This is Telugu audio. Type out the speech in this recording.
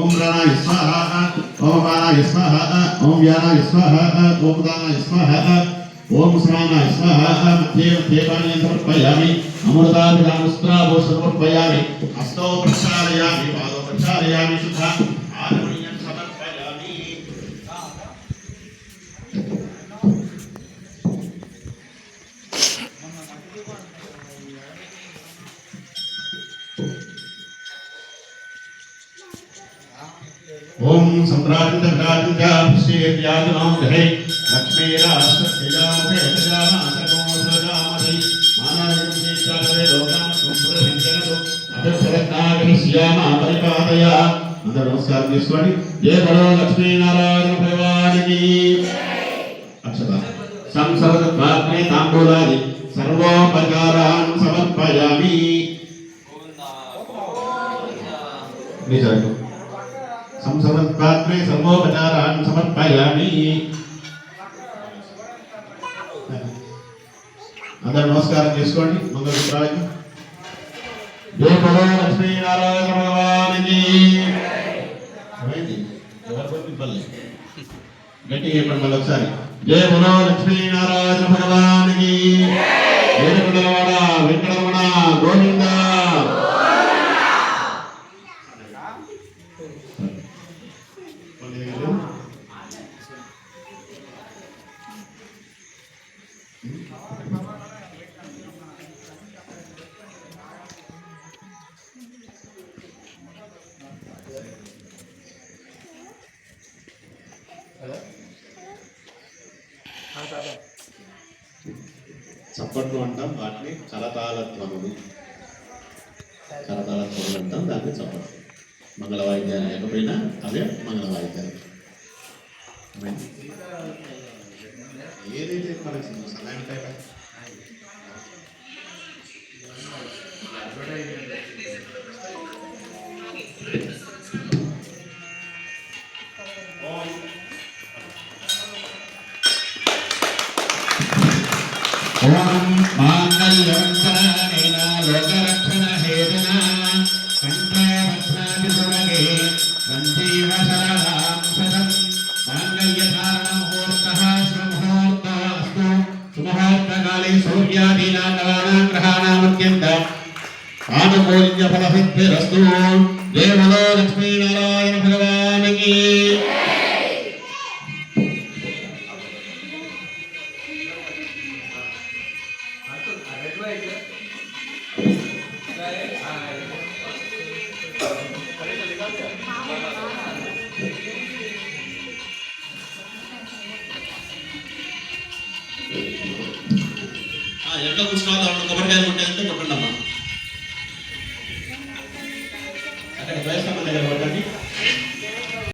ओम प्राणाय स्वाहा, ओम प्राणाय स्वाहा, ओम व्यानाय स्वाहा, ओम दानाय स्वाहा, ओम स्नानाय स्वाहा मध्येव देवानि समर्पयामि अमृताभिधानस्त्रावो समर्पयामि हस्तौ प्रक्षालयामि, पादौ प्रक्षालयामि शुद्धा ఓం సంప్రాజిత విరాజిత శ్రీయాజనో గ్రహే లక్ష్మీరాశ్రయామే ప్రజామాసకో సజామహి మానవం చేస్తారే లోకం సంప్రహించనదు అభిప్రయత్నాగమిష్యామ పరిపాదయ అందరూ నమస్కారం చేసుకోండి. ఏ బలో లక్ష్మీనారాయణ భగవానికి? అక్షత. సంసర్గ పాత్రే తాంబూలాది సర్వోపకారాన్ సమర్పయామి. నిజాలు పాత్రే సర్వోపచారాన్ సమర్పయామి అందరు నమస్కారం చేసుకోండి. మంగళసూత్రాలకి జయ భగవ లక్ష్మీనారాయణ భగవానికి ఏమైంది? గట్టిగా చెప్పండి మళ్ళీ ఒకసారి. జయ భగవ లక్ష్మీనారాయణ భగవానికి వెంకటరమణ గోవిందా చప్పట్లు అంటాం వాటిని కరతాళత్వములు. కరతాళత్వములు అంటాం దాన్ని చప్పట్లు. మంగళ వాయిద్యాలు లేకపోయినా అవే మంగళ వాయిద్యాలు అర్థమైంది? ఏదైతే మనకి సహాయం టైప్ ఓం మాంగళ్యవంతనేన సంజీవ సరళాం సదం మాంగళ్యధారణ ముహూర్తః శుభముహూర్తస్తు సుముహూర్తకాలే సూర్యాదీనాం గ్రహాణాం అత్యంత ఆనుకూల్య ఫలసిద్ధిరస్తు జయ బలో లక్ష్మీనారాయణ భగవానికి ఎట్లా కూర్చున్నావు దాంట్లో కొబ్బరికాయలు ఉంటాయంటే కొట్టండి అమ్మా అక్కడ ద్వైస్తంభం దగ్గర